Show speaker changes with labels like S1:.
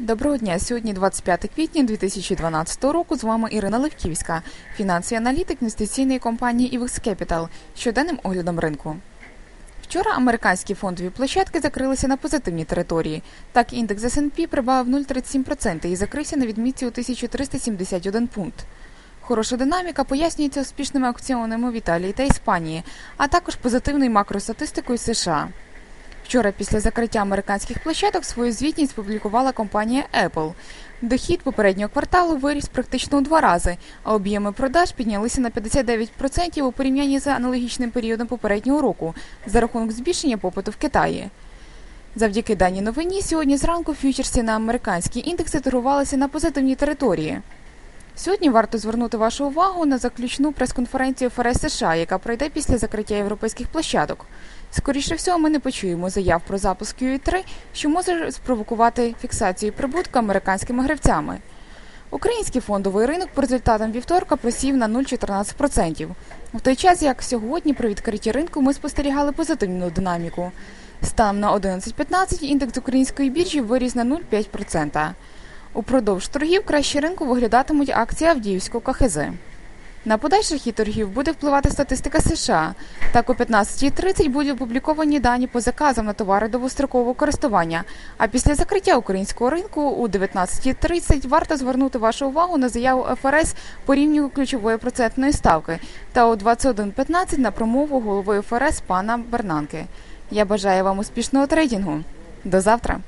S1: Доброго дня. Сьогодні 25 квітня 2012 року. З вами Ірина Левківська, фінансовий аналітик інвестиційної компанії IVX Capital, щоденним оглядом ринку. Вчора американські фондові площадки закрилися на позитивній території. Так, індекс S&P прибавив 0,37% і закрився на відмітці у 1371 пункт. Хороша динаміка пояснюється успішними аукціонами в Італії та Іспанії, а також позитивною макростатистикою США. Вчора після закриття американських площадок свою звітність публікувала компанія Apple. Дохід попереднього кварталу виріс практично у два рази, а об'єми продаж піднялися на 59% у порівнянні з аналогічним періодом попереднього року за рахунок збільшення попиту в Китаї. Завдяки даній новині сьогодні зранку фьючерси на американські індекси торгувалися на позитивній території. Сьогодні варто звернути вашу увагу на заключну прес-конференцію ФРС США, яка пройде після закриття європейських площадок. Скоріше всього, ми не почуємо заяв про запуск QE3, що може спровокувати фіксацію прибутку американськими гравцями. Український фондовий ринок по результатам вівторка просів на 0,14%. В той час, як сьогодні при відкритті ринку ми спостерігали позитивну динаміку. Станом на 11.15 індекс української біржі виріс на 0,5%. Упродовж торгів краще ринку виглядатимуть акції Авдіївського КХЗ. На подальший хід торгів буде впливати статистика США. Так, о 15.30 будуть опубліковані дані по заказам на товари довгострокового користування. А після закриття українського ринку у 19.30 варто звернути вашу увагу на заяву ФРС по рівню ключової процентної ставки та о 21.15 на промову голови ФРС пана Бернанки. Я бажаю вам успішного трейдингу. До завтра.